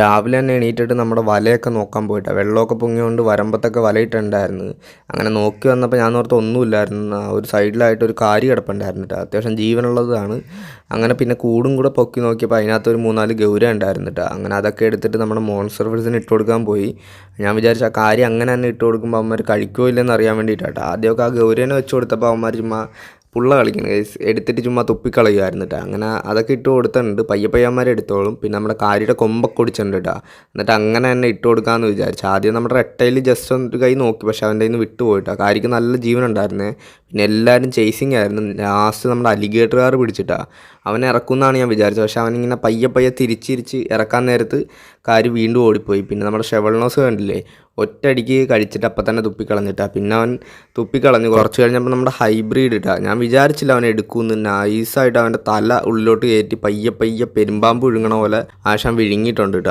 രാവിലെ തന്നെ എണീറ്റിട്ട് നമ്മുടെ വലയൊക്കെ നോക്കാൻ പോയിട്ടാണ് വെള്ളമൊക്കെ പൊങ്ങിയോണ്ട് വരമ്പത്തൊക്കെ വലയിട്ടുണ്ടായിരുന്നു അങ്ങനെ നോക്കി വന്നപ്പോൾ ഞാൻ ഓർത്ത് ഒന്നുമില്ലായിരുന്നു. ഒരു സൈഡിലായിട്ട് ഒരു കാരി കിടപ്പുണ്ടായിരുന്നു കേട്ടോ അത്യാവശ്യം ജീവനുള്ളതാണ്. അങ്ങനെ പിന്നെ കൂടും കൂടെ പൊക്കി നോക്കിയപ്പോൾ അതിനകത്ത് ഒരു മൂന്നാൽ ഗൗര ഉണ്ടായിരുന്നു കേട്ടോ അങ്ങനെ അതൊക്കെ എടുത്തിട്ട് നമ്മുടെ മോൺസ്റ്റർ ഫ്രിഡ്സിന് ഇട്ട് കൊടുക്കാൻ പോയി. ഞാൻ വിചാരിച്ചു ആ കാര്യം അങ്ങനെ തന്നെ ഇട്ട് കൊടുക്കുമ്പോൾ അവന്മാർ കഴിക്കുമോ ഇല്ലെന്ന് അറിയാൻ വേണ്ടിയിട്ടാട്ടോ ആദ്യമൊക്കെ ആ ഗൗരനെ വെച്ച് കൊടുത്തപ്പോൾ അവന്മാർ ചുമ്മാ പുള്ള കളിക്കുന്നത് guys. എടുത്തിട്ട് ചുമ്മാ തുപ്പിക്കളയുമായിരുന്നു കേട്ടോ അങ്ങനെ അതൊക്കെ ഇട്ട് കൊടുത്തിട്ടുണ്ട്. പയ്യെ പയ്യന്മാരെ എടുത്തോളും. പിന്നെ നമ്മുടെ കാരിയുടെ കൊമ്പൊക്കെ ഒടിച്ചിട്ടുണ്ട് കേട്ടോ എന്നിട്ട് അങ്ങനെ തന്നെ ഇട്ട് കൊടുക്കാമെന്ന് വിചാരിച്ചു. ആദ്യം നമ്മുടെ റെട്ടയിൽ ജസ്റ്റ് ഒന്ന് കൈ നോക്കി. പക്ഷെ അവന്റെ കയ്യിൽ നിന്ന് വിട്ടുപോയിട്ടാ കാരിക്ക് നല്ല ജീവൻ ഉണ്ടായിരുന്നേ. പിന്നെ എല്ലാവരും ചേസിങ് ആയിരുന്നു. ലാസ്റ്റ് നമ്മുടെ അലിഗേറ്ററുകാർ പിടിച്ചിട്ടാ അവനെ ഇറക്കുമെന്നാണ് ഞാൻ വിചാരിച്ചത്. പക്ഷെ അവനിങ്ങനെ പയ്യെ പയ്യെ തിരിച്ചിരിച്ച് ഇറക്കാൻ നേരത്ത് കാര് വീണ്ടും ഓടിപ്പോയി. പിന്നെ നമ്മുടെ ഷെവൾനോസ് കണ്ടില്ലേ? ഒറ്റയടിക്ക് കഴിച്ചിട്ട് അപ്പം തന്നെ തുപ്പിക്കളഞ്ഞിട്ടാ. പിന്നെ അവൻ തുപ്പിക്കളഞ്ഞു കുറച്ച് കഴിഞ്ഞപ്പോൾ നമ്മുടെ ഹൈബ്രിഡ് ഇട്ടാ. ഞാൻ വിചാരിച്ചില്ല അവൻ എടുക്കുമെന്ന് നൈസായിട്ട് അവന്റെ തല ഉള്ളിലോട്ട് കയറ്റി പയ്യെ പയ്യെ പെരുമ്പാമ്പ് വിഴുങ്ങണ പോലെ ആശാൻ വിഴുങ്ങിയിട്ടുണ്ട് കേട്ടോ